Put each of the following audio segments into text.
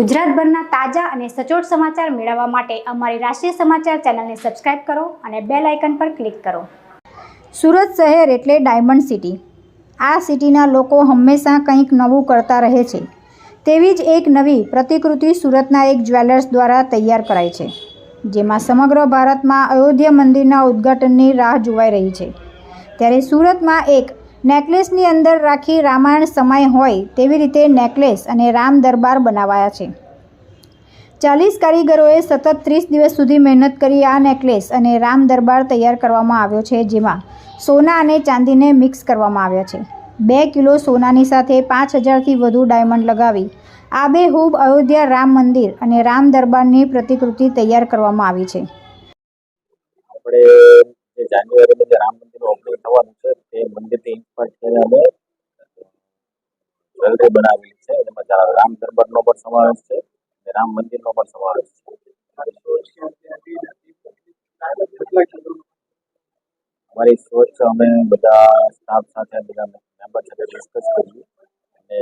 ગુજરાતભરના તાજા અને સચોટ સમાચાર મેળવવા માટે અમારી રાષ્ટ્રીય સમાચાર ચેનલને સબસ્ક્રાઇબ કરો અને બેલ આઇકન પર ક્લિક કરો. સુરત શહેર એટલે ડાયમંડ સિટી. આ સિટીના લોકો હંમેશા કંઈક નવું કરતા રહે છે. તેવી જ એક નવી પ્રતિકૃતિ સુરતના એક જ્વેલર્સ દ્વારા તૈયાર કરાઈ છે, જેમાં સમગ્ર ભારતમાં અયોધ્યા મંદિરના ઉદ્ઘાટનની રાહ જોવાઈ રહી છે. ત્યારે સુરતમાં એક નેકલેસની અંદર રાખી રામાયણ સમય હોય તેવી રીતે નેકલેસ અને રામ દરબાર બનાવાયા છે. ચાલીસ કારીગરોએ સતત ત્રીસ દિવસ સુધી મહેનત કરી આ નેકલેસ અને રામ દરબાર તૈયાર કરવામાં આવ્યો છે, જેમાં સોના અને ચાંદીને મિક્સ કરવામાં આવ્યા છે. બે કિલો સોનાની સાથે પાંચ હજારથી વધુ ડાયમંડ લગાવી આબેહૂબ અયોધ્યા રામ મંદિર અને રામ દરબારની પ્રતિકૃતિ તૈયાર કરવામાં આવી છે. આપણે જાન્યુઆરીમાં જે રામ મંદિરનું ઓપનિંગ થવાનું છે, તે મંદિરથી ઇન્સ્પાયર થઈને અમે જ્વેલરી બનાવેલી છે એમાં રામ દરબારનો પણ સમાવેશ છે અને રામ મંદિરનો પણ સમાવેશ છે. અમારી સોચ અમે બધા સ્ટાફ સાથે, બધા મેમ્બર સાથે ડિસ્કસ કરી અને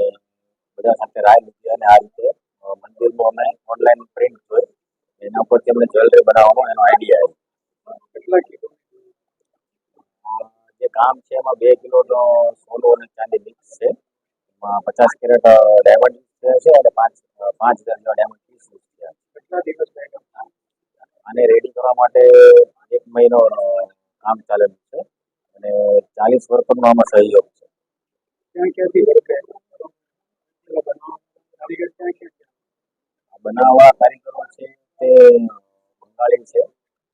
બધા સાથે રાય લીધી અને આ રીતે મંદિરમાં અમે ઓનલાઈન પ્રિન્ટ જોઈ એના પરથી અમને જ્વેલરી બનાવવાનો એનો આઈડિયા આવ્યો. જે કામ છે એમાં બે કિલો સોનું અને ચાંદી મિક્સ છે. એમાં પચાસ કેરેટ ડાયમંડ છે અને પાંચ પાંચ હજાર જેવા ડાયમંડ પીસ છે આને રેડી કરવા માટે એક મહિનો કામ ચાલેલું છે અને ચાલીસ વર્કરનો આમાં સહયોગ છે. બનાવવા કારીગરો છે તે બંગાળી છે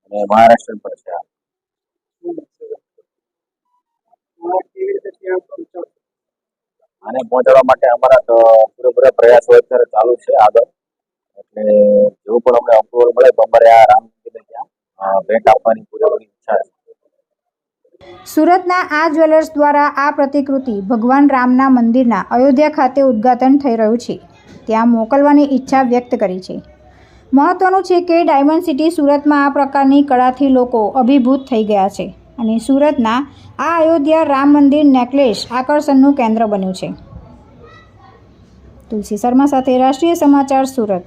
અને મહારાષ્ટ્ર પણ છે આ. આને પહોંચાડવા માટે અમારા પૂરેપૂરા પ્રયાસો અત્યારે ચાલુ છે આગળ. એટલે જેવું પણ અમને અપ્રુવલ મળે તો અમારે આ રામ ત્યાં ભેટ આપવાની પૂરેપૂરી ઈચ્છા છે. સુરતના આ જ્વેલર્સ દ્વારા આ પ્રતિકૃતિ ભગવાન રામના મંદિરના અયોધ્યા ખાતે ઉદ્ઘાટન થઈ રહ્યું છે. ત્યાં મોકલવાની ઈચ્છા વ્યક્ત કરી છે. મહત્વનું છે કે ડાયમંડ સિટી સુરતમાં આ પ્રકારની કળાથી લોકો અભિભૂત થઈ ગયા છે. અને સુરતના આ અયોધ્યા રામ મંદિર નેકલેસ આકર્ષણનું કેન્દ્ર બન્યું છે. તુલસી શર્મા સાથે રાષ્ટ્રીય સમાચાર સુરત.